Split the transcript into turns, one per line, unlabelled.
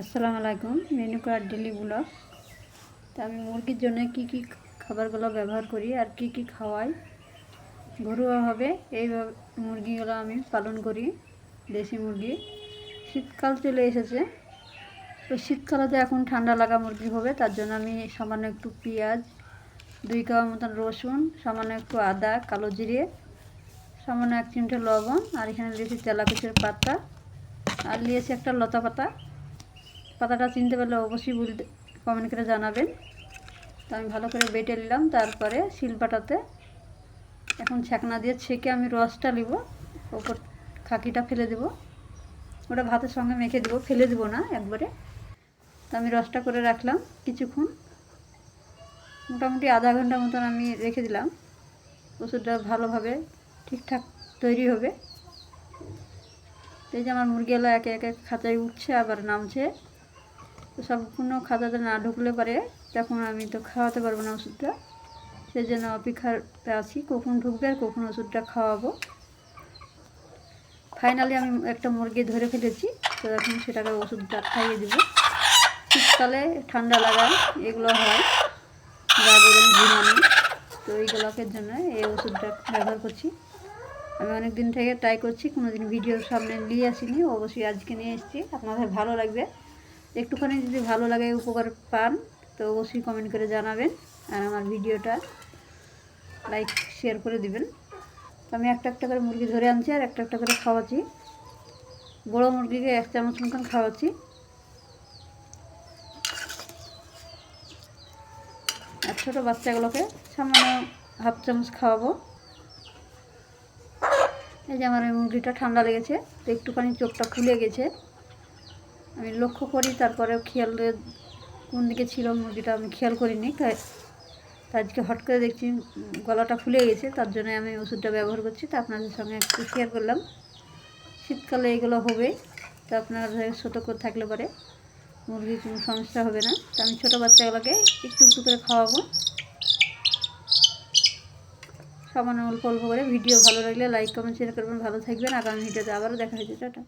আসসালামু আলাইকুম menu card daily blog. তা আমি মুরগির জন্য কি কি খাবারগুলো ব্যবহার করি আর কি কি খাওয়াই? ঘরোয়াভাবে এইভাবে মুরগিগুলো আমি পালন করি, দেশি মুরগি। শীতকাল চলে এসেছে। তো শীতকালে তো এখন ঠান্ডা লাগা মুরগি হবে, তার জন্য আমি সামান্য একটু পেঁয়াজ, দুই কাপ মতন রসুন, সামান্য একটু আদা, কালো জিরে, সামান্য এক চিমটে লবণ, আর এখানে দিয়েছি তেলাকুচের পাতা, আর নিয়েছি একটা লতা পাতা। পাতাটা চিনতে পারলে অবশ্যই বলতে কমেন্ট করে জানাবেন। তো আমি ভালো করে বেটে নিলাম, তারপরে শিলপাটাতে এখন ছ্যাকনা দিয়ে ছেঁকে আমি রসটা নিব, ওপর খাকিটা ফেলে দেব। ওটা ভাতের সঙ্গে মেখে দেবো, ফেলে দেবো না একবারে। তো আমি রসটা করে রাখলাম কিছুক্ষণ। মোটামুটি আধা ঘণ্টা মতন আমি রেখে দিলাম। ওষুধটা ভালোভাবে ঠিকঠাক তৈরি হবে। এই যে আমার মুরগিগুলো একে একে খাঁচায় উঠছে, আবার নামছে। তো সম্পূর্ণ খাতাতে না ঢুকলে পারে তখন আমি তো খাওয়াতে পারব না ওষুধটা। সেই জন্য অপেক্ষাতে আছি, কখন ঢুকবে আর কখন ওষুধটা খাওয়াবো। ফাইনালি আমি একটা মুরগি ধরে ফেলেছি, তো এখন সেটাকে ওষুধটা খাইয়ে দেবো। শীতকালে ঠান্ডা লাগা এগুলো হয়। যা বলুন ঝিমানি তো এইগুলোকে জন্য এই ওষুধটা ব্যবহার করছি। আমি অনেক দিন থেকে ট্রাই করছি কোনো দিন ভিডিওর সামনে নিয়ে আসিনি। অবশ্যই আজকে নিয়ে এসেছি। আপনাদের ভালো লাগবে। একটুখানি যদি ভালো লাগে উপকার পান, তো অবশ্যই কমেন্ট করে জানাবেন আর আমার ভিডিওটা লাইক শেয়ার করে দিবেন। তো আমি একটা একটা করে মুরগি ধরে আনছি আর একটা একটা করে খাওয়াচ্ছি। বড়ো মুরগিকে এক চামচ মতন খাওয়াচ্ছি। আর ছোটো বাচ্চাগুলোকে সামান্য হাফ চামচ খাওয়াবো। এই যে আমার মুরগিটা ঠান্ডা লেগেছে, তো একটুখানি চোখটা খুলে গেছে। আমি লক্ষ্য করি, তারপরেও খেয়াল কোন দিকে ছিল মুরগিটা আমি খেয়াল করিনি। তাই আজকে হট করে দেখছি গলাটা ফুলে গেছে, তার জন্য আমি ওষুধটা ব্যবহার করছি। তা আপনাদের সঙ্গে একটু শেয়ার করলাম। শীতকালে এগুলো হবে, তো আপনারা সতর্ক থাকলে পরে মুরগির কোনো সমস্যা হবে না। তো আমি ছোটো বাচ্চাগুলোকে একটু একটু করে খাওয়াবো। সামান্য অল্প অল্প করে, ভিডিও ভালো লাগলে লাইক কমেন্ট শেয়ার করবেন। ভালো থাকবেন। আগামী ভিডিওতে আবারও দেখা হয়েছে টাটা।